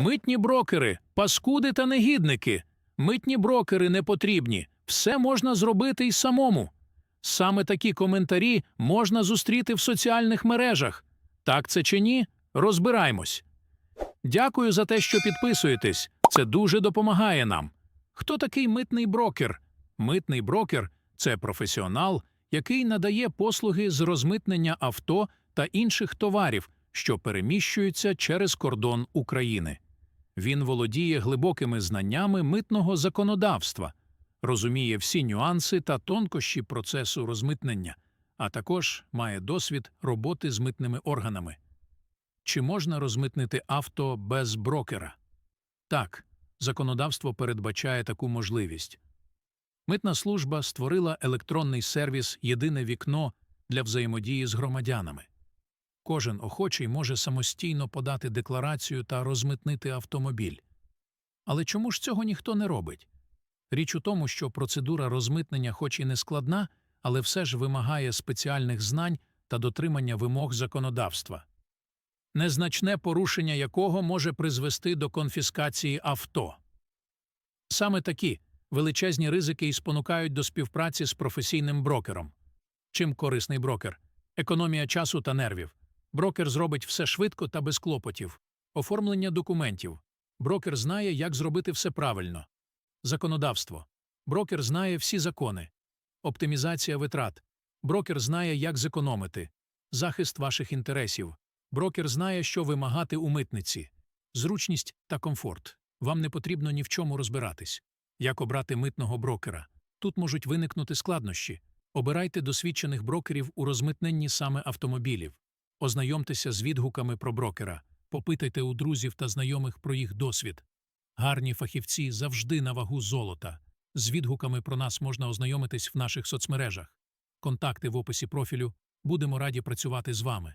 Митні брокери, паскуди та негідники. Митні брокери не потрібні. Все можна зробити й самому. Саме такі коментарі можна зустріти в соціальних мережах. Так це чи ні? Розбираймось. Дякую за те, що підписуєтесь. Це дуже допомагає нам. Хто такий митний брокер? Митний брокер це професіонал, який надає послуги з розмитнення авто та інших товарів, що переміщуються через кордон України. Він володіє глибокими знаннями митного законодавства, розуміє всі нюанси та тонкощі процесу розмитнення, а також має досвід роботи з митними органами. Чи можна розмитнити авто без брокера? Так, законодавство передбачає таку можливість. Митна служба створила електронний сервіс Єдине вікно для взаємодії з громадянами. Кожен охочий може самостійно подати декларацію та розмитнити автомобіль. Але чому ж цього ніхто не робить? Річ у тому, що процедура розмитнення, хоч і не складна, але все ж вимагає спеціальних знань та дотримання вимог законодавства, незначне порушення якого може призвести до конфіскації авто. Саме такі величезні ризики і спонукають до співпраці з професійним брокером. Чим корисний брокер? Економія часу та нервів. Брокер зробить все швидко та без клопотів. Оформлення документів. Брокер знає, як зробити все правильно. Законодавство. Брокер знає всі закони. Оптимізація витрат. Брокер знає, як зекономити. Захист ваших інтересів. Брокер знає, що вимагати у митниці. Зручність та комфорт. Вам не потрібно ні в чому розбиратись. Як обрати митного брокера? Тут можуть виникнути складнощі. Обирайте досвідчених брокерів у розмитненні саме автомобілів. Ознайомтеся з відгуками про брокера, попитайте у друзів та знайомих про їх досвід. Гарні фахівці завжди на вагу золота. З відгуками про нас можна ознайомитись в наших соцмережах. Контакти в описі профілю. Будемо раді працювати з вами.